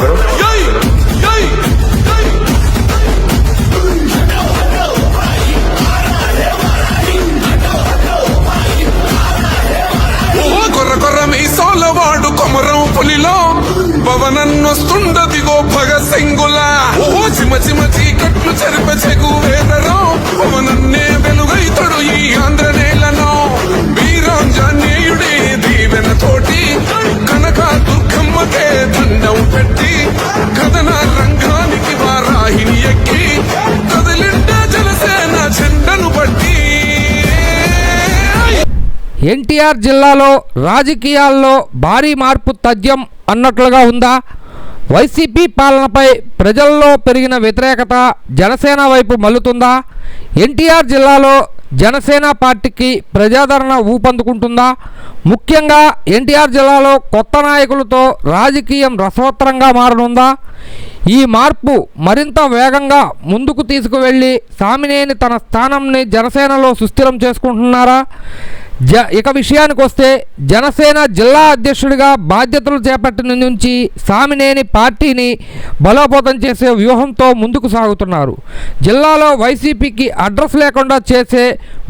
करो వాడు కొమరం పులిలో. పవనన్నొస్తుండదిగో భగ సింగుల. ఓ చిమ చిమ చీకట్లు ఎన్టీఆర్ జిల్లాలో రాజకీయాల్లో భారీ మార్పు తథ్యం అన్నట్లుగా ఉందా? వైసీపీ పాలనపై ప్రజల్లో పెరిగిన వ్యతిరేకత జనసేన వైపు మల్లుతుందా? ఎన్టీఆర్ జిల్లాలో జనసేన పార్టీకి ప్రజాదరణ ఊపందుకుంటుందా? ముఖ్యంగా ఎన్టీఆర్ జిల్లాలో కొత్త నాయకులతో రాజకీయం రసవత్తరంగా మారనుందా? ఈ మార్పు మరింత వేగంగా ముందుకు తీసుకువెళ్ళి సామినేని తన స్థానంని జనసేనలో సుస్థిరం చేసుకుంటున్నారా? జ ఇక విషయానికి వస్తే జనసేన జిల్లా అధ్యక్షుడిగా బాధ్యతలు చేపట్టిన నుంచి సామినేని పార్టీని బలోపేతం చేసే వ్యూహంతో ముందుకు సాగుతున్నారు. జిల్లాలో వైసీపీకి అడ్రస్ లేకుండా చేసే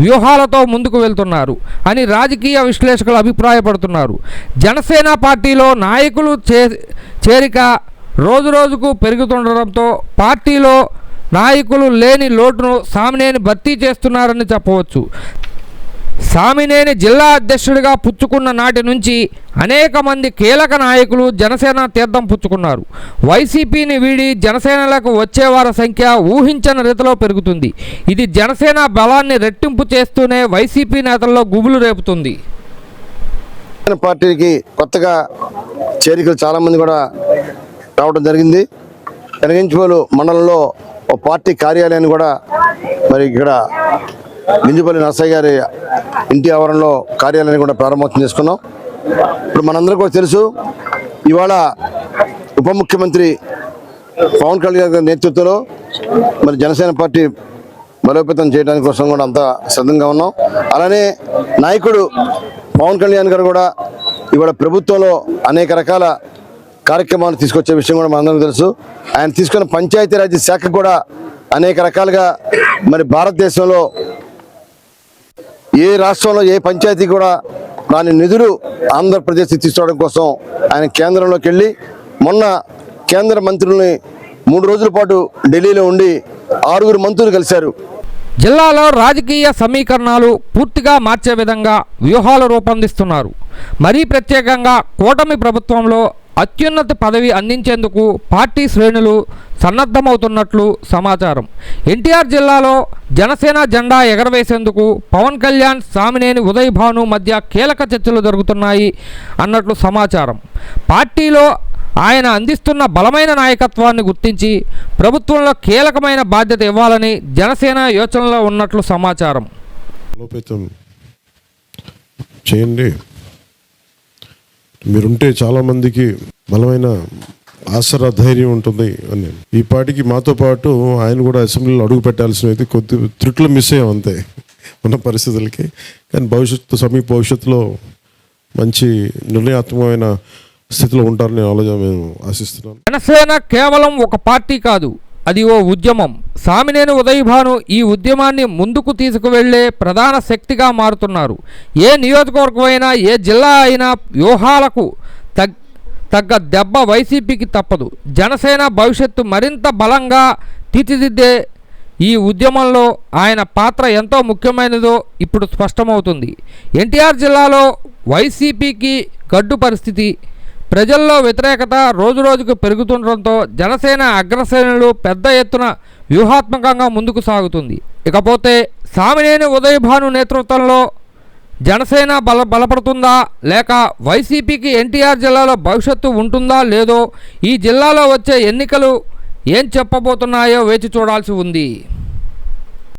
వ్యూహాలతో ముందుకు వెళ్తున్నారు అని రాజకీయ విశ్లేషకులు అభిప్రాయపడుతున్నారు. జనసేన పార్టీలో నాయకులు చే చేరిక రోజు రోజుకు పెరుగుతుండడంతో పార్టీలో నాయకులు లేని లోటును సామినేని భర్తీ చేస్తున్నారని చెప్పవచ్చు. సామినేని జిల్లా అధ్యక్షుడిగా పుచ్చుకున్న నాటి నుంచి అనేక మంది కీలక నాయకులు జనసేన తీర్థం పుచ్చుకున్నారు. వైసీపీని వీడి జనసేనలకు వచ్చేవారి సంఖ్య ఊహించని రీతిలో పెరుగుతుంది. ఇది జనసేన బలాన్ని రెట్టింపు చేస్తూనే వైసీపీ నేతల్లో గుబులు రేపుతుంది. పార్టీకి కొత్తగా చేరికలు చాలామంది కూడా రావడం జరిగింది. కనగించుకోలు మండలంలో ఓ పార్టీ కార్యాలయాన్ని కూడా మరి ఇక్కడ మింజుపల్లి నర్సయ్య గారి ఇంటి ఆవరణలో కార్యాలయాన్ని కూడా ప్రారంభోత్సవం చేసుకున్నాం. ఇప్పుడు మనందరికీ కూడా తెలుసు ఇవాళ ఉప ముఖ్యమంత్రి పవన్ కళ్యాణ్ గారి నేతృత్వంలో మరి జనసేన పార్టీ బలోపేతం చేయడానికి కోసం కూడా అంతా సిద్ధంగా ఉన్నాం. అలానే నాయకుడు పవన్ కళ్యాణ్ గారు కూడా ఇవాళ ప్రభుత్వంలో అనేక రకాల కార్యక్రమాలు తీసుకొచ్చే విషయం కూడా మనందరికీ తెలుసు. ఆయన తీసుకున్న పంచాయతీరాజ్ శాఖ కూడా అనేక రకాలుగా మరి భారతదేశంలో ఏ రాష్ట్రంలో ఏ పంచాయతీ కూడా దాని నిధులు ఆంధ్రప్రదేశ్ తీసుకోవడం కోసం ఆయన కేంద్రంలోకి వెళ్ళి మొన్న కేంద్ర మంత్రుల్ని మూడు రోజుల పాటు ఢిల్లీలో ఉండి ఆరుగురు మంత్రులు కలిశారు. జిల్లాలో రాజకీయ సమీకరణాలు పూర్తిగా మార్చే విధంగా వ్యూహాలు రూపొందిస్తున్నారు. మరీ ప్రత్యేకంగా కూటమి ప్రభుత్వంలో అత్యున్నత పదవి అందించేందుకు పార్టీ శ్రేణులు సన్నద్ధమవుతున్నట్లు సమాచారం. ఎన్టీఆర్ జిల్లాలో జనసేన జెండా ఎగరవేసేందుకు పవన్ కళ్యాణ్ సామినేని ఉదయ్ భాను మధ్య కీలక చర్చలు జరుగుతున్నాయి అన్నట్లు సమాచారం. పార్టీలో ఆయన అందిస్తున్న బలమైన నాయకత్వాన్ని గుర్తించి ప్రభుత్వంలో కీలకమైన బాధ్యత ఇవ్వాలని జనసేన యోచనలో ఉన్నట్లు సమాచారం. చేయండి. మీరుంటే చాలామందికి బలమైన ఆసరా ధైర్యం ఉంటుంది అని. ఈ పాటికి మాతో పాటు ఆయన కూడా అసెంబ్లీలో అడుగు పెట్టాల్సిన అయితే కొద్ది త్రుట్లు మిస్ అయ్యాం అంతే ఉన్న పరిస్థితులకి. కానీ భవిష్యత్తు సమీప భవిష్యత్తులో మంచి నిర్ణయాత్మకమైన స్థితిలో ఉంటారని ఆలోచన మేము ఆశిస్తున్నాం. జనసేన కేవలం ఒక పార్టీ కాదు అది ఓ ఉద్యమం. సామినేని ఉదయభాను ఈ ఉద్యమాన్ని ముందుకు తీసుకువెళ్ళే ప్రధాన శక్తిగా మారుతున్నారు. ఏ నియోజకవర్గం అయినా ఏ జిల్లా అయినా వ్యూహాలకు తగ్ తగ్గ దెబ్బ వైసీపీకి తప్పదు. జనసేన భవిష్యత్తు మరింత బలంగా తీర్చిదిద్దే ఈ ఉద్యమంలో ఆయన పాత్ర ఎంతో ముఖ్యమైనదో ఇప్పుడు స్పష్టమవుతుంది. ఎన్టీఆర్ జిల్లాలో వైసీపీకి గడ్డు పరిస్థితి ప్రజల్లో వ్యతిరేకత రోజురోజుకు పెరుగుతుండటంతో జనసేన అగ్రశ్రేణులు పెద్ద ఎత్తున వ్యూహాత్మకంగా ముందుకు సాగుతుంది. ఇకపోతే సామినేని ఉదయభాను నేతృత్వంలో జనసేన బల బలపడుతుందా? లేక వైసీపీకి ఎన్టీఆర్ జిల్లాలో భవిష్యత్తు ఉంటుందా లేదో ఈ జిల్లాలో వచ్చే ఎన్నికలు ఏం చెప్పబోతున్నాయో వేచి చూడాల్సి ఉంది.